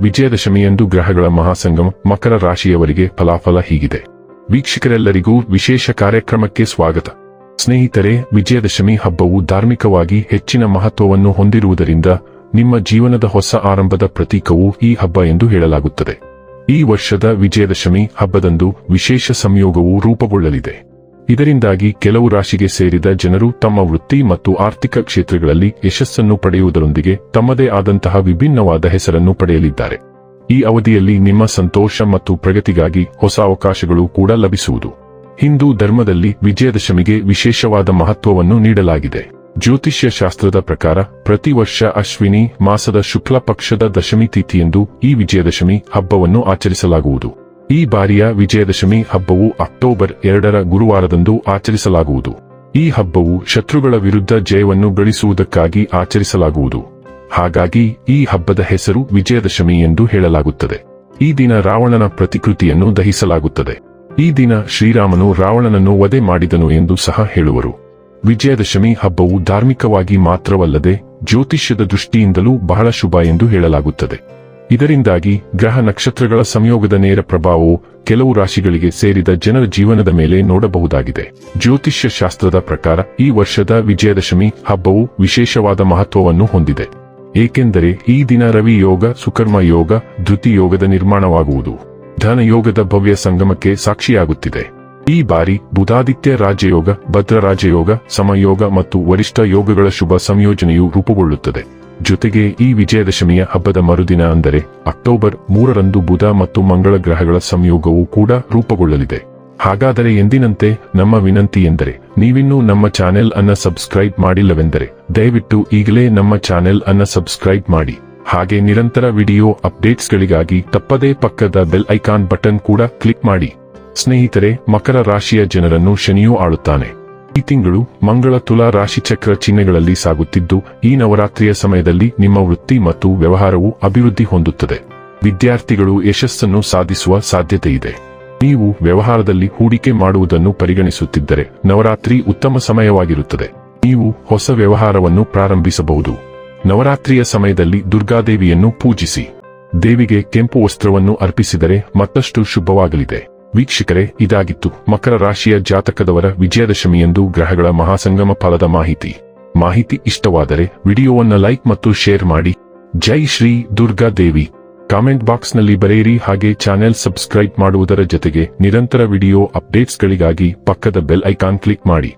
ವಿಜಯದಶಮಿಯಂದು ಗ್ರಹಗಳ ಮಹಾಸಂಗಮ ಮಕರ ರಾಶಿಯವರಿಗೆ ಫಲಾಫಲ ಹೀಗಿದೆ. ವೀಕ್ಷಕರೆಲ್ಲರಿಗೂ ವಿಶೇಷ ಕಾರ್ಯಕ್ರಮಕ್ಕೆ ಸ್ವಾಗತ. ಸ್ನೇಹಿತರೆ, ವಿಜಯದಶಮಿ ಹಬ್ಬವು ಧಾರ್ಮಿಕವಾಗಿ ಹೆಚ್ಚಿನ ಮಹತ್ವವನ್ನು ಹೊಂದಿರುವುದರಿಂದ ನಿಮ್ಮ ಜೀವನದ ಹೊಸ ಆರಂಭದ ಪ್ರತೀಕವು ಈ ಹಬ್ಬ ಎಂದು ಹೇಳಲಾಗುತ್ತದೆ. ಈ ವರ್ಷದ ವಿಜಯದಶಮಿ ಹಬ್ಬದಂದು ವಿಶೇಷ ಸಂಯೋಗವು ರೂಪುಗೊಳ್ಳಲಿದೆ. ಇದರಿಂದಾಗಿ ಕೆಲವು ರಾಶಿಗೆ ಸೇರಿದ ಜನರು ತಮ್ಮ ವೃತ್ತಿ ಮತ್ತು ಆರ್ಥಿಕ ಕ್ಷೇತ್ರಗಳಲ್ಲಿ ಯಶಸ್ಸನ್ನು ಪಡೆಯುವುದರೊಂದಿಗೆ ತಮ್ಮದೇ ಆದಂತಹ ವಿಭಿನ್ನವಾದ ಹೆಸರನ್ನು ಪಡೆಯಲಿದ್ದಾರೆ. ಈ ಅವಧಿಯಲ್ಲಿ ನಿಮ್ಮ ಸಂತೋಷ ಮತ್ತು ಪ್ರಗತಿಗಾಗಿ ಹೊಸ ಅವಕಾಶಗಳು ಕೂಡ ಲಭಿಸುವುದು. ಹಿಂದೂ ಧರ್ಮದಲ್ಲಿ ವಿಜಯದಶಮಿಗೆ ವಿಶೇಷವಾದ ಮಹತ್ವವನ್ನು ನೀಡಲಾಗಿದೆ. ಜ್ಯೋತಿಷ್ಯ ಶಾಸ್ತ್ರದ ಪ್ರಕಾರ ಪ್ರತಿ ವರ್ಷ ಅಶ್ವಿನಿ ಮಾಸದ ಶುಕ್ಲ ಪಕ್ಷದ ದಶಮಿ ತಿಥಿಯೆಂದು ಈ ವಿಜಯದಶಮಿ ಹಬ್ಬವನ್ನು ಆಚರಿಸಲಾಗುವುದು. ಈ ಬಾರಿಯ ವಿಜಯದಶಮಿ ಹಬ್ಬವು ಅಕ್ಟೋಬರ್ ಎರಡರ ಗುರುವಾರದಂದು ಆಚರಿಸಲಾಗುವುದು. ಈ ಹಬ್ಬವು ಶತ್ರುಗಳ ವಿರುದ್ಧ ಜಯವನ್ನು ಗಳಿಸುವುದಕ್ಕಾಗಿ ಆಚರಿಸಲಾಗುವುದು. ಹಾಗಾಗಿ ಈ ಹಬ್ಬದ ಹೆಸರು ವಿಜಯದಶಮಿ ಎಂದು ಹೇಳಲಾಗುತ್ತದೆ. ಈ ದಿನ ರಾವಣನ ಪ್ರತಿಕೃತಿಯನ್ನು ದಹಿಸಲಾಗುತ್ತದೆ. ಈ ದಿನ ಶ್ರೀರಾಮನು ರಾವಣನನ್ನು ವಧೆ ಮಾಡಿದನು ಎಂದು ಸಹ ಹೇಳುವರು. ವಿಜಯದಶಮಿ ಹಬ್ಬವು ಧಾರ್ಮಿಕವಾಗಿ ಮಾತ್ರವಲ್ಲದೆ ಜ್ಯೋತಿಷ್ಯದ ದೃಷ್ಟಿಯಿಂದಲೂ ಬಹಳ ಶುಭ ಎಂದು ಹೇಳಲಾಗುತ್ತದೆ. ಇದರಿಂದಾಗಿ ಗ್ರಹ ನಕ್ಷತ್ರಗಳ ಸಂಯೋಗದ ನೇರ ಪ್ರಭಾವವು ಕೆಲವು ರಾಶಿಗಳಿಗೆ ಸೇರಿದ ಜನರ ಜೀವನದ ಮೇಲೆ ನೋಡಬಹುದಾಗಿದೆ. ಜ್ಯೋತಿಷ್ಯ ಶಾಸ್ತ್ರದ ಪ್ರಕಾರ ಈ ವರ್ಷದ ವಿಜಯದಶಮಿ ಹಬ್ಬವು ವಿಶೇಷವಾದ ಮಹತ್ವವನ್ನು ಹೊಂದಿದೆ. ಏಕೆಂದರೆ ಈ ದಿನ ರವಿ ಯೋಗ, ಸುಕರ್ಮ ಯೋಗ, ಧೃತಿ ಯೋಗದ ನಿರ್ಮಾಣವಾಗುವುದು. ಧನ ಯೋಗದ ಭವ್ಯ ಸಂಗಮಕ್ಕೆ ಸಾಕ್ಷಿಯಾಗುತ್ತಿದೆ. ಈ ಬಾರಿ ಬುಧಾದಿತ್ಯ ರಾಜಯೋಗ ಭದ್ರ ರಾಜಯೋಗ ಸಮಯೋಗ ಮತ್ತು ವರಿಷ್ಠ ಯೋಗಗಳ ಶುಭ ಸಂಯೋಜನೆಯು ರೂಪುಗೊಳ್ಳುತ್ತದೆ. ಜೊತೆಗೆ ಈ ವಿಜಯದಶಮಿಯ ಹಬ್ಬದ ಮರುದಿನ ಅಂದರೆ ಅಕ್ಟೋಬರ್ ಮೂರರಂದು ಬುಧ ಮತ್ತು ಮಂಗಳ ಗ್ರಹಗಳ ಸಂಯೋಗವೂ ಕೂಡ ರೂಪುಗೊಳ್ಳಲಿದೆ. ಹಾಗಾದರೆ ಎಂದಿನಂತೆ ನಮ್ಮ ವಿನಂತಿ ಎಂದರೆ ನೀವಿನ್ನೂ ನಮ್ಮ ಚಾನೆಲ್ ಅನ್ನ ಸಬ್ಸ್ಕ್ರೈಬ್ ಮಾಡಿಲ್ಲವೆಂದರೆ ದಯವಿಟ್ಟು ಈಗಲೇ ನಮ್ಮ ಚಾನೆಲ್ ಅನ್ನ ಸಬ್ಸ್ಕ್ರೈಬ್ ಮಾಡಿ. ಹಾಗೆ ನಿರಂತರ ವಿಡಿಯೋ ಅಪ್ಡೇಟ್ಸ್ಗಳಿಗಾಗಿ ತಪ್ಪದೇ ಪಕ್ಕದ ಬೆಲ್ ಐಕಾನ್ ಬಟನ್ ಕೂಡ ಕ್ಲಿಕ್ ಮಾಡಿ. ಸ್ನೇಹಿತರೆ, ಮಕರ ರಾಶಿಯ ಜನರನ್ನು ಶನಿಯೂ ಆಳುತ್ತಾನೆ. ಈ ತಿಂಗಳು ಮಂಗಳ ತುಲಾ ರಾಶಿಚಕ್ರ ಚಿಹ್ನೆಗಳಲ್ಲಿ ಸಾಗುತ್ತಿದ್ದು, ಈ ನವರಾತ್ರಿಯ ಸಮಯದಲ್ಲಿ ನಿಮ್ಮ ವೃತ್ತಿ ಮತ್ತು ವ್ಯವಹಾರವು ಅಭಿವೃದ್ಧಿ ಹೊಂದುತ್ತದೆ. ವಿದ್ಯಾರ್ಥಿಗಳು ಯಶಸ್ಸನ್ನು ಸಾಧಿಸುವ ಸಾಧ್ಯತೆ ಇದೆ. ನೀವು ವ್ಯವಹಾರದಲ್ಲಿ ಹೂಡಿಕೆ ಮಾಡುವುದನ್ನು ಪರಿಗಣಿಸುತ್ತಿದ್ದರೆ, ನವರಾತ್ರಿ ಉತ್ತಮ ಸಮಯವಾಗಿರುತ್ತದೆ. ನೀವು ಹೊಸ ವ್ಯವಹಾರವನ್ನು ಪ್ರಾರಂಭಿಸಬಹುದು. ನವರಾತ್ರಿಯ ಸಮಯದಲ್ಲಿ ದುರ್ಗಾದೇವಿಯನ್ನು ಪೂಜಿಸಿ. ದೇವಿಗೆ ಕೆಂಪು ವಸ್ತ್ರವನ್ನು ಅರ್ಪಿಸಿದರೆ ಮತ್ತಷ್ಟು ಶುಭವಾಗಲಿದೆ. ವೀಕ್ಷಕರೇ, ಇದಾಗಿತ್ತು ಮಕರ ರಾಶಿಯ ಜಾತಕದವರ ವಿಜಯದಶಮಿಯಂದು ಗ್ರಹಗಳ ಮಹಾಸಂಗಮ ಫಲದ ಮಾಹಿತಿ. ಮಾಹಿತಿ ಇಷ್ಟವಾದರೆ ವಿಡಿಯೋವನ್ನು ಲೈಕ್ ಮತ್ತು ಶೇರ್ ಮಾಡಿ. ಜೈ ಶ್ರೀ ದುರ್ಗಾ ದೇವಿ. ಕಾಮೆಂಟ್ ಬಾಕ್ಸ್ನಲ್ಲಿ ಬರೆಯಿರಿ ಹಾಗೆ ಚಾನೆಲ್ ಸಬ್ಸ್ಕ್ರೈಬ್ ಮಾಡುವುದರ ಜೊತೆಗೆ ನಿರಂತರ ವಿಡಿಯೋ ಅಪ್ಡೇಟ್ಸ್ಗಳಿಗಾಗಿ ಪಕ್ಕದ ಬೆಲ್ ಐಕಾನ್ ಕ್ಲಿಕ್ ಮಾಡಿ.